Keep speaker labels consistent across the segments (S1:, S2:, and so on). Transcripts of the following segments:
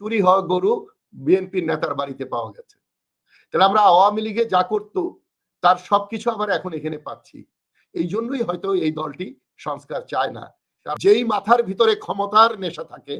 S1: চুরি হওয়া গরু বিএনপির নেতার বাড়িতে পাওয়া গেছে। তাহলে আমরা আওয়ামী লীগে যা করতো, তার সবকিছু আবার এখন এখানে পাচ্ছি। এই জন্যই হয়তো এই দলটি সংস্কার চায় না। যেই মাথার ভিতরে ক্ষমতার নেশা থাকে,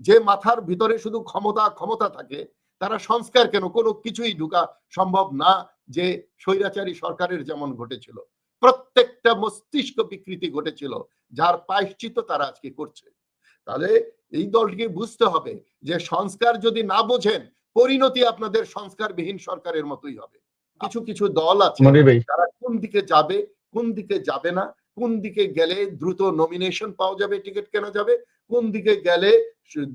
S1: যে মাথার ভিতরে শুধু ক্ষমতা ক্ষমতা থাকে, তারা সংস্কার কেন? কোনো কিছুই ঢুকা সম্ভব না যে স্বৈরাচারী সরকারের যেমন ঘটেছিল। প্রত্যেকটা মস্তিষ্ক বিকৃতি ঘটেছিল, যার পায়শ্চিত তারা আজকে করছে। তাহলে এই দলটিকে বুঝতে হবে যে সংস্কার যদি না বোঝেন পরিণতি আপনাদের সংস্কারবিহীন সরকারের মতোই হবে। কিছু কিছু দল আছে তারা কোন দিকে যাবে কোন দিকে যাবে না কোন দিকে গেলে দ্রুত নমিনেশন পাওয়া যাবে টিকিট কেনা যাবে কোন দিকে গেলে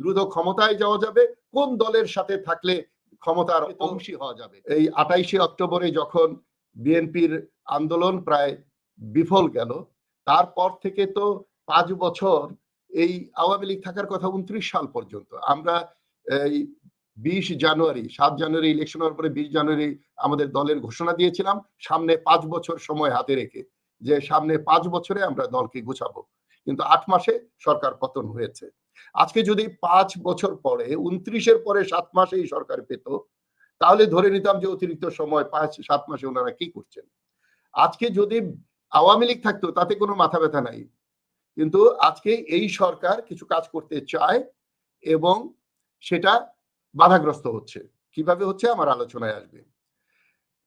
S1: দ্রুত ক্ষমতায় যাওয়া যাবে কোন দলের সাথে থাকলে ক্ষমতার অংশী হওয়া যাবে। এই আঠাইশে অক্টোবরে যখন বিএনপির আন্দোলন প্রায় বিফল গেল তারপর থেকে তো পাঁচ বছর এই আওয়ামী লীগ থাকার কথা উনত্রিশ সাল পর্যন্ত। আমরা, এই বিশ জানুয়ারি, সাত জানুয়ারি ইলেকশন হওয়ার পরে বিশ জানুয়ারি আমাদের দলের ঘোষণা দিয়েছিলাম, সামনে পাঁচ বছর সময় হাতে রেখে যে সামনে পাঁচ বছরে আমরা দলকে গুছাবো। কিন্তু আট মাসে সরকার পতন হয়েছে। আজকে যদি পাঁচ বছর পরে, উনত্রিশের পরে সাত মাসে এই সরকার পেত, তাহলে ধরে নিতাম যে অতিরিক্ত সময় পাঁচ, সাত মাসে ওনারা কি করছেন? আজকে যদি আওয়ামী লীগ থাকতো, তাতে কোনো মাথা ব্যথা নাই। কিন্তু আজকে এই সরকার কিছু কাজ করতে চায় এবং সেটা বাধাগ্রস্ত হচ্ছে। কীভাবে হচ্ছে আমার আলোচনায় আসবে।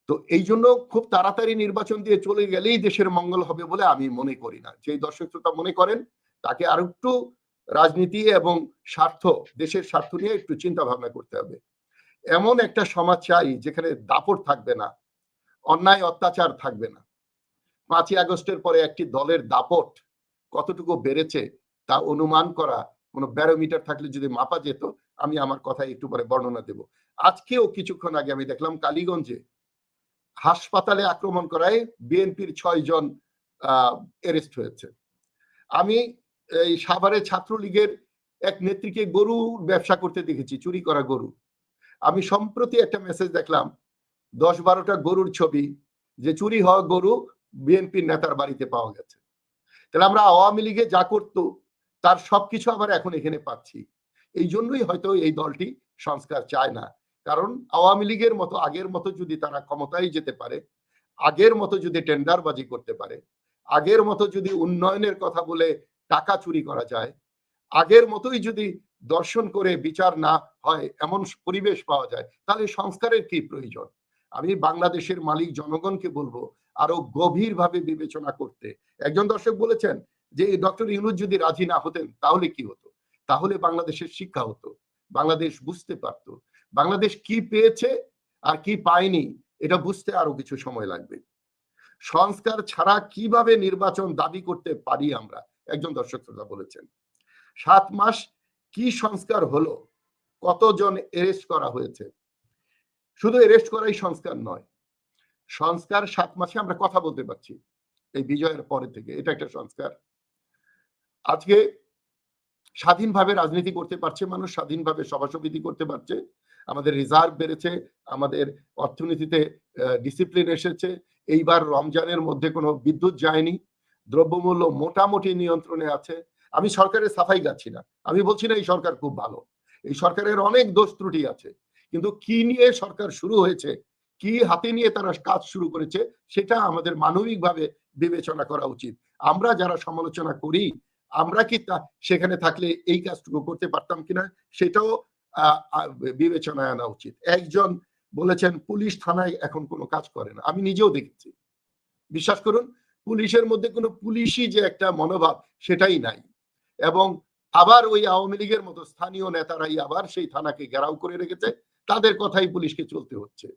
S1: তো এই জন্য খুব তাড়াতাড়ি নির্বাচন দিয়ে চলে গেলেই দেশের মঙ্গল হবে বলে আমি মনে করি না। যেই দর্শক শ্রোতা মনে করেন, তাকে আর একটু রাজনীতি এবং স্বার্থ, দেশের স্বার্থ নিয়ে একটু চিন্তা ভাবনা করতে হবে। এমন একটা সমাজ চাই যেখানে দাপট থাকবে না, অন্যায় অত্যাচার থাকবে না। পাঁচই আগস্টের পরে একটি দলের দাপট কতটুকু বেড়েছে তা অনুমান করা, কোনো ব্যারোমিটার থাকলে যদি মাপা যেত, আমি আমার কথা একটু পরে বর্ণনা দেব। আজকেও কিছুক্ষণ আগে আমি দেখলাম কালীগঞ্জে হাসপাতালে আক্রমণ করায় বিএনপির ছয় জন অ্যারেস্ট হয়েছে। আমি এই সাভারে ছাত্রলীগের এক নেত্রীকে গরুর ব্যবসা করতে দেখেছি, চুরি করা গরু। আমি সম্প্রতি একটা মেসেজ দেখলাম, দশ বারোটা গরুর ছবি, যে চুরি হওয়া গরু বিএনপির নেতার বাড়িতে পাওয়া গেছে। তাহলে আমরা আওয়ামী লীগে যা করতো, তার সবকিছু আবার এখন এখানে পাচ্ছি। এই জন্যই হয়তো এই দলটি সংস্কার চায় না। কারণ আওয়ামী লীগের মতো, আগের মতো যদি তারা ক্ষমতায় যেতে পারে, আগের মতো যদি টেন্ডারবাজি করতে পারে, আগের মতো যদি উন্নয়নের কথা বলে টাকা চুরি করা যায়, আগের মতোই যদি দর্শন করে বিচার না হয়, এমন পরিবেশ পাওয়া যায়, তাহলে সংস্কারের কি প্রয়োজন? আমি বাংলাদেশের মালিক, জনগণকে বলব আরও গভীরভাবে বিবেচনা করতে। একজন দর্শক বলেছেন যে ডক্টর ইউনুস যদি রাজি না হতেন, তাহলে কি হতো? তাহলে বাংলাদেশের শিক্ষা হতো। বাংলাদেশ বুঝতে পারতো। বাংলাদেশ কি পেয়েছে আর কি পায়নি, এটা বুঝতে আরও কিছু সময় লাগবে। সংস্কার ছাড়া কীভাবে নির্বাচন দাবি করতে পারি আমরা? একজন দর্শক শ্রোতা বলেছেন। সাত মাস কি সংস্কার হলো? কতজন এরেস্ট করা হয়েছে? শুধু এরেস্ট করাই সংস্কার নয় সংস্কার সাত মাসে আমরা কথা বলতে পারছি, এই বিজয়ের পরে থেকে। এটা একটা সংস্কার। আজকে স্বাধীনভাবে রাজনীতি করতে পারছে মানুষ, স্বাধীনভাবে সভা সমিতি করতে পারছে। আমাদের রিজার্ভ বেড়েছে, আমাদের অর্থনীতিতে ডিসিপ্লিন এসেছে। এইবার রমজানের মধ্যে কোনো বিদ্যুৎ যায়নি, দ্রব্যমূল্য মোটামুটি নিয়ন্ত্রণে আছে। আমি সরকারের সাফাই গাচ্ছি না। আমি বলছি না এই সরকার খুব ভালো। এই সরকারের অনেক দোষ ত্রুটি আছে। কিন্তু কি নিয়ে সরকার শুরু হয়েছে কি হাতে নিয়ে তারা কাজ শুরু করেছে সেটা আমাদের মানবিকভাবে বিবেচনা করা উচিত। আমরা যারা সমালোচনা করি, আমরা কি তা সেখানে থাকলে এই কাজটুকু করতে পারতাম কিনা সেটাও বিবেচনায় আনা উচিত। একজন বলেছেন, পুলিশ থানায় এখন কোনো কাজ করে না। আমি নিজেও দেখেছি। বিশ্বাস করুন, পুলিশের মধ্যে কোনো পুলিশই যে একটা মনোভাব সেটাই নাই। এবং আবার ওই আওয়ামী লীগের মতো স্থানীয় নেতারাই আবার সেই থানাকে ঘেরাও করে রেখেছে। তাদের কথাই পুলিশকে চলতে হচ্ছে।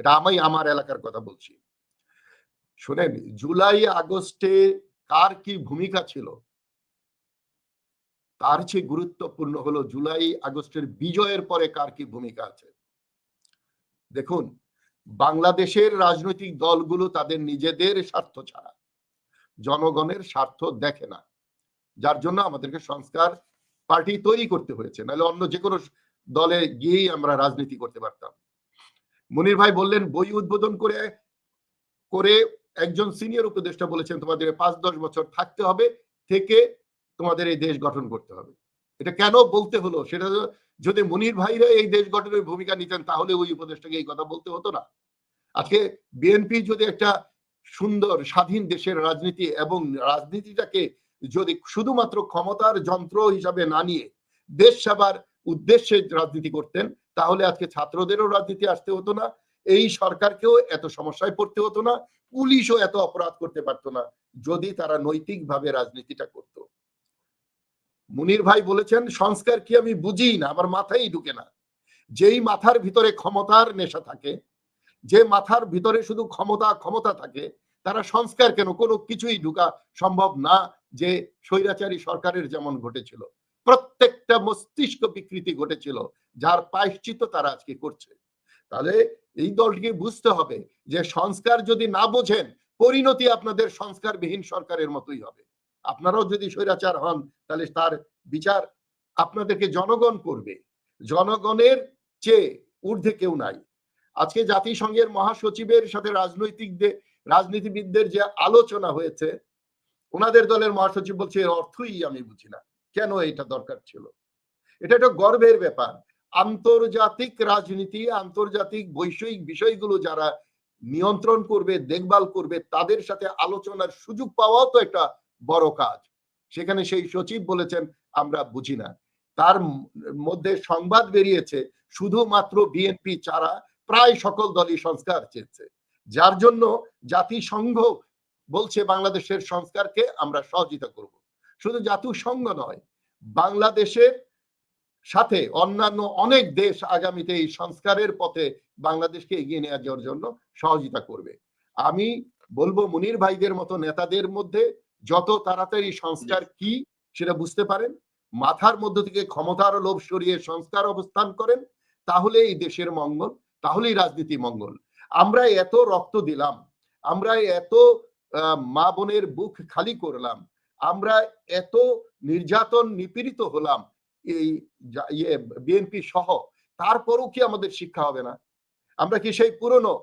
S1: এটা আমি আমার এলাকার কথা বলছি। শুনেন, জুলাই, আগস্টে কার কি ভূমিকা ছিল? তার চেয়ে গুরুত্বপূর্ণ হলো জুলাই, আগস্টের বিজয়ের পরে কার কি ভূমিকা আছে? দেখুন, বাংলাদেশের রাজনৈতিক দলগুলো তাদের নিজেদের স্বার্থ ছাড়া, জনগণের স্বার্থ দেখে না। যার জন্য আমাদেরকে সংস্কার পার্টি তৈরি করতে হয়েছে। নাহলে অন্য যে কোনো দলে গিয়েই আমরা রাজনীতি করতে পারতাম। মনির ভাই বললেন, বই উদ্বোধন করে করে একজন সিনিয়র উপদেষ্টা বলেছেন, তোমাদের পাঁচ দশ বছর থাকতে হবে, থেকে তোমাদের এই দেশ গঠন করতে হবে। এটা কেন বলতে হলো? সেটা যদি মনির ভাইরা এই দেশ গঠনের ভূমিকা নিতেন, তাহলে ওই উপদেষ্টাকে এই কথা বলতে হতো না। আজকে বিএনপি যদি একটা সুন্দর, স্বাধীন দেশের রাজনীতি এবং রাজনীতিটাকে যদি শুধুমাত্র ক্ষমতার যন্ত্র হিসাবে না নিয়ে দেশ সেবার উদ্দেশ্যে রাজনীতি করতেন তাহলে আজকে ছাত্রদেরও রাজনীতি আসতে হতো না, এই সরকারকেও এত সমস্যায় পড়তে হতো না, পুলিশও এত অপরাধ করতে পারতো না, যদি তারা নৈতিকভাবে রাজনীতিটা করত। মুনির ভাই বলেছেন, সংস্কার কি আমি বুঝি না, আমার মাথায় ঢুকে না। যেই মাথার ভিতরে ক্ষমতার নেশা থাকে, যে মাথার ভিতরে শুধু ক্ষমতা ক্ষমতা থাকে, তারা সংস্কার কেন? কোনো কিছুই ঢুকা সম্ভব না যে স্বৈরাচারী সরকারের যেমন ঘটেছিল। প্রত্যেকটা মস্তিষ্ক বিকৃতি ঘটেছিল যার পায়শ্চিত তারা আজকে করছে। তাহলে এই দলটিকে বুঝতে হবে যে সংস্কার যদি না বোঝেন, পরিণতি আপনাদের সংস্কারবিহীন সরকারের মতোই হবে। আপনারাও যদি স্বৈরাচার হন, তাহলে তার বিচার আপনাদেরকে জনগণ করবে। জনগণের চেয়ে ঊর্ধ্বে কেউ নাই। আজকে জাতিসংঘের মহাসচিবের সাথে রাজনৈতিকদের, রাজনীতিবিদদের যে আলোচনা হয়েছে, ওনাদের দলের মহাসচিব বলছে, এর অর্থই আমি বুঝি না। কেন এটা দরকার ছিল? এটা একটা গর্বের ব্যাপার। আন্তর্জাতিক রাজনীতি, আন্তর্জাতিক বৈষয়িক বিষয়গুলো যারা নিয়ন্ত্রণ করবে, দেখভাল করবে, তাদের সাথে আলোচনার সুযোগ পাওয়াও তো একটা বড় কাজ। সেখানে সেই সচিব বলেছেন, আমরা বুঝি না। তার মধ্যে সংবাদ বেরিয়েছে, শুধুমাত্র বিএনপি ছাড়া প্রায় সকল দলই সংস্কার চেয়েছে। যার জন্য জাতিসংঘ বলছে, বাংলাদেশের সংস্কারকে আমরা সহযোগিতা করব। শুধু জাতিসংঘ নয়, বাংলাদেশের সাথে অন্যান্য অনেক দেশ আগামীতে এই সংস্কারের পথে বাংলাদেশকে এগিয়ে নিয়ে যাওয়ার জন্য সহযোগিতা করবে। আমি বলব মুনির ভাইদের মতো নেতাদের মধ্যে যত তাড়াতাড়ি সংস্কার কি সেটা বুঝতে পারেন মাথার মধ্য থেকে ক্ষমতার লোভ সরিয়ে সংস্কার অবস্থান করেন তাহলে এই দেশের মঙ্গল তাহলেই রাজনীতি মঙ্গল। আমরা এত রক্ত দিলাম আমরা এত মা বোনের বুক খালি করলাম আমরা এত নির্যাতন নিপীড়িত হলাম এই ইয়ে বিএনপি সহ তারপরও কি আমাদের শিক্ষা হবে না? আমরা কি সেই পুরনো,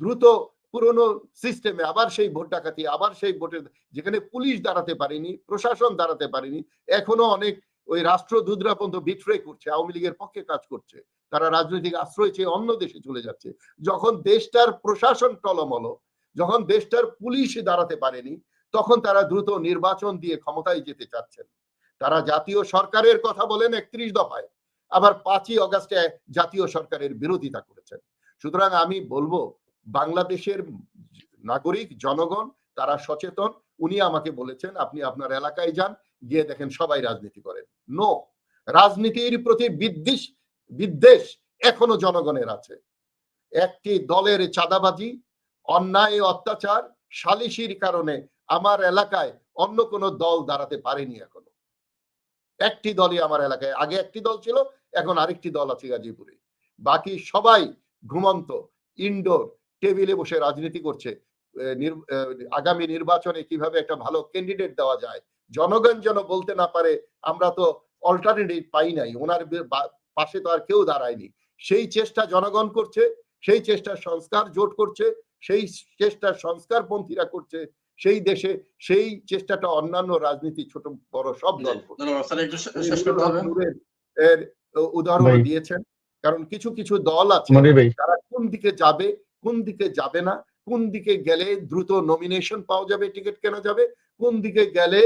S1: দ্রুত পুরনো সিস্টেমে আবার সেই ভোট ডাকাতি, আবার সেই ভোটের, যেখানে পুলিশ দাঁড়াতে পারেনি, প্রশাসন দাঁড়াতে পারেনি, এখনও অনেক ওই রাষ্ট্রদূতরা পর্যন্ত বিট্রে করছে, আওয়ামী লীগের পক্ষে কাজ করছে, তারা রাজনৈতিক আশ্রয় চেয়ে অন্য দেশে চলে যাচ্ছে, যখন দেশটার প্রশাসন টলমল, যখন দেশটার পুলিশ দাঁড়াতে পারেনি, তখন তারা দ্রুত নির্বাচন দিয়ে ক্ষমতায় যেতে চাচ্ছেন। তারা জাতীয় সরকারের কথা বলেন একত্রিশ দফায়। আবার পাঁচই অগাস্টে জাতীয় সরকারের বিরোধিতা করেছেন। সুতরাং আমি বলব, বাংলাদেশের নাগরিক, জনগণ, তারা সচেতন। উনি আমাকে বলেছেন, আপনি আপনার এলাকায় যান, গিয়ে দেখেন সবাই রাজনীতি করেন। নো রাজনীতির প্রতি বিদ্বেষ বিদ্বেষ এখনও জনগণের আছে। একটি দলের চাঁদাবাজি, অন্যায়, অত্যাচার সালিশির কারণে আমার এলাকায় অন্য কোনো দল দাঁড়াতে পারেনি এখনও। একটি দলই আমার এলাকায়। আগে একটি দল ছিল, এখন আরেকটি দল আছে গাজীপুরে। বাকি সবাই ঘুমন্ত ইনডোর টেবিলে বসে রাজনীতি করছে। আগামী নির্বাচনে কীভাবে একটা ভালো ক্যান্ডিডেট দেওয়া যায়, জনগণ যেন বলতে না পারে, আমরা তো অল্টারনেটিভ পাই নাই। ওনার পাশে তো আর কেউ দাঁড়ায়নি। সেই চেষ্টা জনগণ করছে, সেই চেষ্টা সংস্কার জোট করছে, সেই চেষ্টা সংস্কার পন্থীরা করছে সেই দেশে সেই চেষ্টাটা অন্যান্য রাজনীতি ছোট বড় সব দল করছে।
S2: ধন্যবাদ স্যার একটু শে- শেষ করতে হবে।
S1: নূরের এর উদাহরণ দিয়েছেন। কারণ কিছু কিছু দল আছে তারা কোন দিকে যাবে কোন দিকে যাবে না কোন দিকে গেলে দ্রুত নমিনেশন পাওয়া যাবে টিকিট কেনা যাবে কোন দিকে গেলে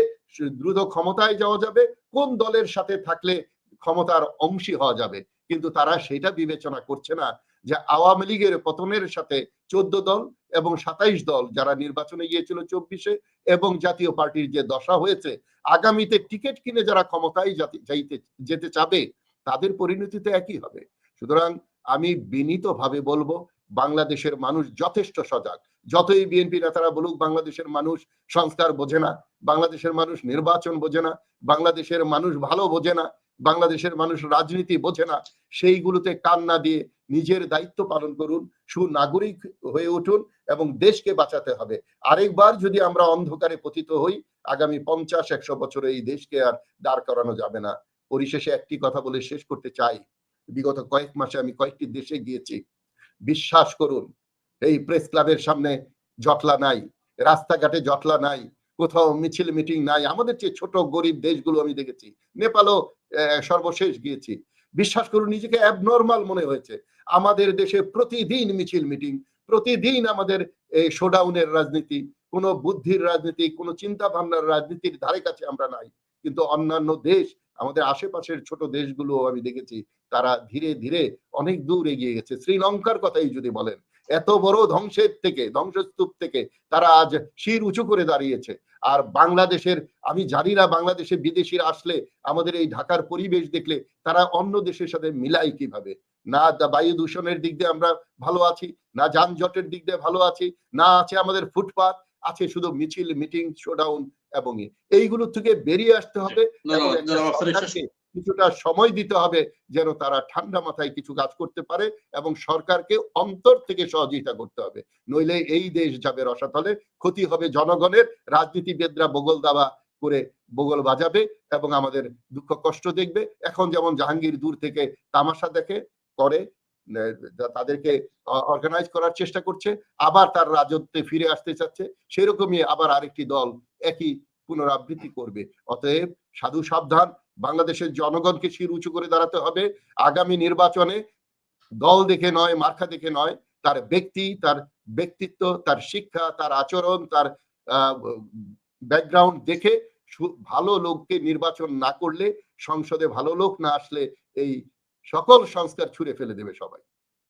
S1: দ্রুত ক্ষমতায় যাওয়া যাবে কোন দলের সাথে থাকলে ক্ষমতার অংশী হওয়া যাবে। কিন্তু তারা সেটা বিবেচনা করছে না যে আওয়ামী লীগের পতনের সাথে চোদ্দ দল এবং সাতাইশ দল যারা নির্বাচনে গিয়েছিল চব্বিশে এবং জাতীয় পার্টির যে দশা হয়েছে, আগামীতে টিকিট কিনে যারা ক্ষমতায় যাইতে, যেতে চাবে, তাদের পরিণতি তো একই হবে। সুতরাং আমি বিনীতভাবে বলব, বাংলাদেশের মানুষ যথেষ্ট সজাগ। যতই বিএনপি নেতারা বলুক, বাংলাদেশের মানুষ সংস্কার বোঝে না, বাংলাদেশের মানুষ নির্বাচন বোঝে না, বাংলাদেশের মানুষ ভালো বোঝে না বাংলাদেশের মানুষ রাজনীতি বোঝে না, সেইগুলোতে কান না দিয়ে নিজের দায়িত্ব পালন করুন, সুনাগরিক হয়ে উঠুন এবং দেশকে বাঁচাতে হবে। আরেকবার যদি আমরা অন্ধকারে পতিত হই, আগামী পঞ্চাশ, একশো বছরে এই দেশকে আর দাঁড় করানো যাবে না। পরিশেষে একটি কথা বলে শেষ করতে চাই। বিগত কয়েক মাসে আমি কয়েকটি দেশে গিয়েছি। বিশ্বাস করুন, এই প্রেস ক্লাবের সামনে জটলা নাই, রাস্তাঘাটে জটলা নাই কোথাও মিছিল মিটিং নাই। আমাদের চেয়ে ছোট গরিব দেশগুলো আমি দেখেছি। নেপালও সর্বশেষ গিয়েছি। বিশ্বাস করুন, নিজেকে অ্যাবনর্মাল মনে হয়েছে। আমাদের দেশে প্রতিদিন মিছিল মিটিং, প্রতিদিন আমাদের এই শোডাউনের রাজনীতি। কোনো বুদ্ধির রাজনীতি, কোনো চিন্তা ভাবনার রাজনীতির ধারে কাছে আমরা নাই। কিন্তু অন্যান্য দেশ, আমাদের আশেপাশের ছোট দেশগুলো আমি দেখেছি, তারা ধীরে ধীরে অনেক দূর এগিয়ে গেছে। শ্রীলঙ্কার কথাই যদি বলেন এত বড় ধ্বংসের থেকে ধ্বংসস্তূপ থেকে তারা আজ শির উঁচু করে দাঁড়িয়েছে। আর বাংলাদেশের আমি জানি না বাংলাদেশে বিদেশিরা আসলে আমাদের এই ঢাকার পরিবেশ দেখলে তারা অন্য দেশের সাথে মিলাই কীভাবে? না বায়ু দূষণের দিক দিয়ে আমরা ভালো আছি না যানজটের দিক দিয়ে ভালো আছি না আছে আমাদের ফুটপাত আছে শুধু মিছিল মিটিং শোডাউন এবং। এইগুলো থেকে বেরিয়ে আসতে হবে কিছুটা সময় দিতে হবে যেন তারা ঠান্ডা মাথায় কিছু কাজ করতে পারে এবং সরকারকে অন্তর থেকে সহযোগিতা করতে হবে। নইলে এই দেশ যাবে রসাতলে, ক্ষতি হবে জনগণের, রাজনীতিবিদরা বগল দাবা করে বগল বাজাবে এবং আমাদের দুঃখ কষ্ট দেখবে। এখন যেমন জাহাঙ্গীর দূর থেকে তামাশা দেখে, করে তাদেরকে অর্গানাইজ করার চেষ্টা করছে, আবার তার রাজত্বে ফিরে আসতে চাচ্ছে, সেরকমই আবার আরেকটি দল একই পুনরাবৃত্তি করবে। অতএব সাধু সাবধান বাংলাদেশের জনগণকে শির উঁচু করে দাঁড়াতে হবে। আগামী নির্বাচনে দল দেখে নয় মার্খা দেখে নয়, তার ব্যক্তি, তার ব্যক্তিত্ব, তার শিক্ষা, তার আচরণ, তার ব্যাকগ্রাউন্ড দেখে ভালো লোককে নির্বাচন না করলে সংসদে ভালো লোক না আসলে এই সকল সংস্কার ছুঁড়ে ফেলে দেবে সবাই।